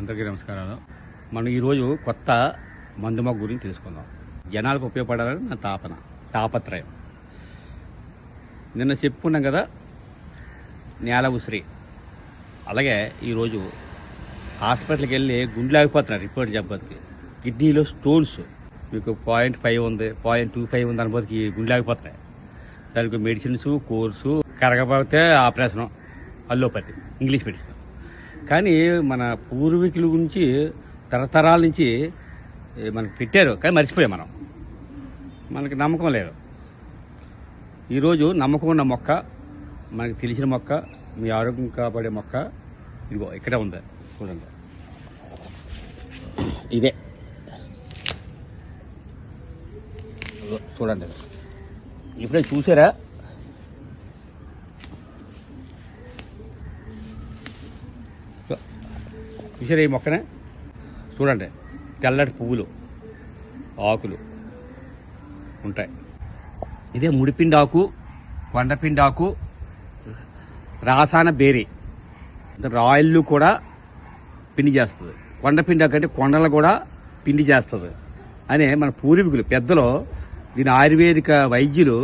అందరికీ నమస్కారాలు. మనం ఈరోజు కొత్త మందు గురించి తెలుసుకుందాం. జనాలకు ఉపయోగపడాలని నా తాపన తాపత్రయం. నిన్న చెప్పుకున్నాం కదా నేల ఉసిరి. అలాగే ఈరోజు హాస్పిటల్కి వెళ్ళి గుండెలు ఆగిపోతున్నారు రిపోర్ట్ చెప్పబోతుకి కిడ్నీలో స్టోన్స్. మీకు పాయింట్ ఫైవ్ ఉంది పాయింట్ టూ ఫైవ్ ఉంది అనుకోదికి గుండెలు ఆగిపోతున్నాయి దానికి మెడిసిన్స్ కోర్సు కరగకపోతే ఆపరేషను అల్లోపతి ఇంగ్లీష్ మెడిసిన్. కానీ మన పూర్వీకుల గురించి తరతరాల నుంచి మనకు మనకి పెట్టారు కానీ మర్చిపోయాం మనం. మనకి నమ్మకం లేదు. ఈరోజు నమ్మకం ఉన్న మొక్క మనకి తెలిసిన మొక్క మీ ఆరోగ్యం కాపాడే మొక్క ఇదిగో ఇక్కడే ఉంది. చూడండి. ఇదే. చూడండి. ఇప్పుడే చూసారా? చూసారా ఈ మొక్కనే చూడండి తెల్లటి పువ్వులు ఆకులు ఉంటాయి. ఇదే ముడిపిండి ఆకు కొండపిండి ఆకు రాసాన బేరి. రాయిల్లు కూడా పిండి చేస్తుంది. కొండపిండి ఆకు అంటే కొండలు కూడా పిండి చేస్తుంది అనే మన పూర్వీకులు పెద్దలు దీని ఆయుర్వేదిక వైద్యులు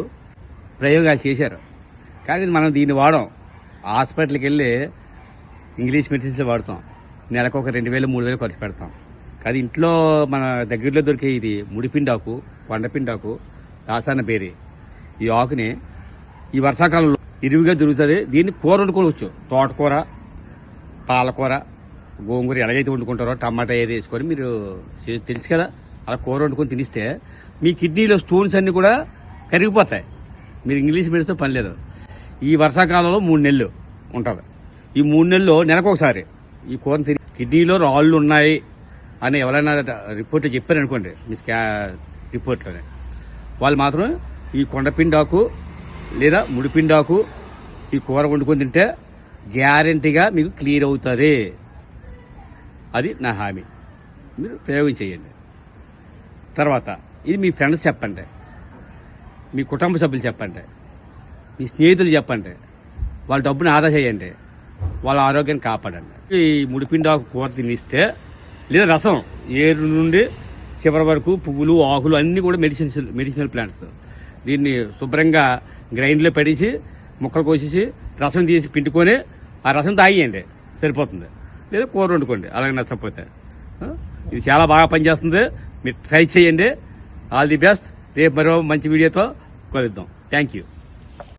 ప్రయోగాలు చేశారు. కానీ మనం దీన్ని వాడం. హాస్పిటల్కి వెళ్ళి ఇంగ్లీష్ మెడిసిన్స్ వాడతాం. నెలకు ఒక రెండు వేలు మూడు వేలు ఖర్చు పెడతాం. అది ఇంట్లో మన దగ్గరలో దొరికే ఇది ముడిపిండాకు కొండపిండాకు రాసాన బేరి. ఈ ఆకుని ఈ వర్షాకాలంలో ఇరువుగా దొరుకుతుంది. దీన్ని కూర వండుకోవచ్చు. తోటకూర పాలకూర గోంగూర ఎలాగైతే వండుకుంటారో టమాటా ఏది వేసుకొని మీరు తెలుసు కదా? అలా కూర వండుకొని తినిస్తే మీ కిడ్నీలో స్టోన్స్ అన్నీ కూడా కరిగిపోతాయి. మీరు ఇంగ్లీష్ మెడిసిన్ పని లేదు. ఈ వర్షాకాలంలో మూడు నెలలు ఉంటుంది. ఈ మూడు నెలల్లో నెలకు ఒకసారి ఈ కూర తిని కిడ్నీలో రాళ్ళు ఉన్నాయి అని ఎవరైనా రిపోర్ట్ చెప్పారనుకోండి మీ స్కా రిపోర్ట్లోనే వాళ్ళు మాత్రం ఈ కొండపిండాకు లేదా ముడిపిండాకు ఈ కూర వండుకొని తింటే గ్యారంటీగా మీకు క్లియర్ అవుతుంది. అది నా హామీ. మీరు ప్రయోగం చేయండి. తర్వాత ఇది మీ ఫ్రెండ్స్ చెప్పండి. మీ కుటుంబ సభ్యులు చెప్పండి. మీ స్నేహితులు చెప్పండి. వాళ్ళ డబ్బును ఆదా చేయండి. వాళ్ళ ఆరోగ్యాన్ని కాపాడండి. ఈ ముడిపిండాకు కూర తినిస్తే లేదా రసం ఏరు నుండి చివరి వరకు పువ్వులు ఆకులు అన్నీ కూడా మెడిసిన్స్ మెడిసినల్ ప్లాంట్స్. దీన్ని శుభ్రంగా గ్రైండ్లో పడిచి ముక్కలు కోసేసి రసం తీసి పిండుకొని ఆ రసం తాగియండి. సరిపోతుంది. లేదా కూర వండుకోండి అలాగే నచ్చకపోతే. ఇది చాలా బాగా పనిచేస్తుంది. మీరు ట్రై చేయండి. All the best. రేపు మరో మంచి వీడియోతో కలుద్దాం. Thank you.